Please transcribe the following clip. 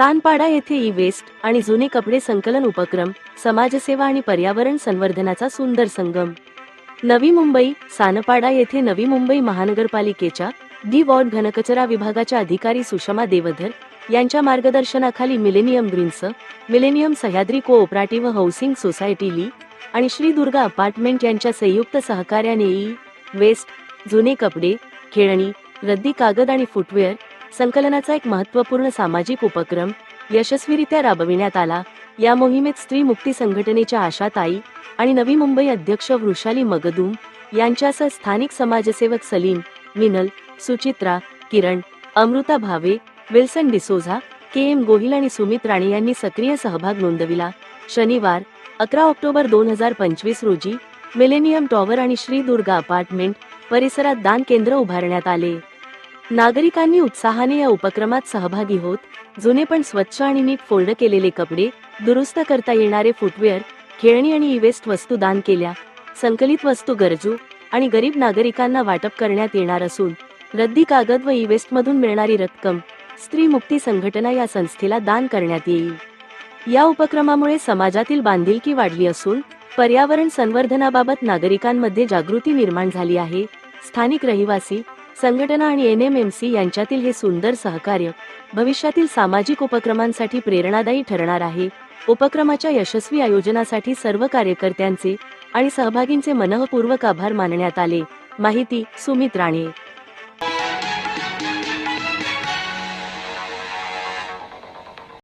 सानपाडा येथे E waste आणि जुने कपडे संकलन उपक्रम समाजसेवा आणि पर्यावरण संवर्धनाचा सुंदर संगम. नवी मुंबई सानपाडा येथे नवी मुंबई महानगरपालिकेच्या डी वॉर्ड घनकचरा विभागाच्या अधिकारी सुषमा देवधर यांच्या मार्गदर्शनाखाली millennium greens millennium Sahyadri cooperative housing society ली आणि श्री दुर्गा अपार्टमेंट यांच्या संयुक्त सहकार्याने ई वेस्ट जुने कपडे खेळणी रद्दी कागद आणि फुटवेअर संकलनाचा एक महत्त्वपूर्ण सामाजिक उपक्रम यशस्वीरित्या राबविण्यात आला. या मोहिमेत स्त्री मुक्ती संघटनेच्या आशाताई आणि नवी मुंबई अध्यक्ष वृषाली मगदूम यांच्यासह स्थानिक समाजसेवक Salim Minal Suchitra Kiran Amruta Bhave Wilson D'Souza K M Gohil आणि सुमित राणे यांनी सक्रिय सहभाग नोंदविला. शनिवार अकरा ऑक्टोबर दोन हजार पंचवीस रोजी मिलेनियम टॉवर आणि श्री दुर्गा अपार्टमेंट परिसरात दान केंद्र उभारण्यात आले. नागरिकांनी उत्साहाने या उपक्रमात सहभागी होत जुने पण स्वच्छ आणि नीट फोल्ड केलेले कपडे दुरुस्त करता येणारे फुटवेअर खेळणी आणि इवेस्ट वस्तू दान केल्या. संकलित वस्तू गरजू आणि गरीब नागरिकांना वाटप करण्यात येणार असून रद्दी कागद व इवेस्ट मधून मिळणारी रक्कम स्त्री मुक्ती संघटना या संस्थेला दान करण्यात येईल. या उपक्रमामुळे समाजातील बांधिलकी वाढली असून पर्यावरण संवर्धनाबाबत नागरिकांमध्ये जागृती निर्माण झाली आहे. स्थानिक रहिवासी संघटना आणि एन एम एम सी यांच्यातील हे सुंदर सहकार्य भविष्यातील सामाजिक उपक्रमांसाठी प्रेरणादायी ठरणार आहे. उपक्रमाच्या यशस्वी आयोजनासाठी सर्व कार्यकर्त्यांचे आणि सहभागींचे मनःपूर्वक आभार मानण्यात आले. माहिती सुमित राणे.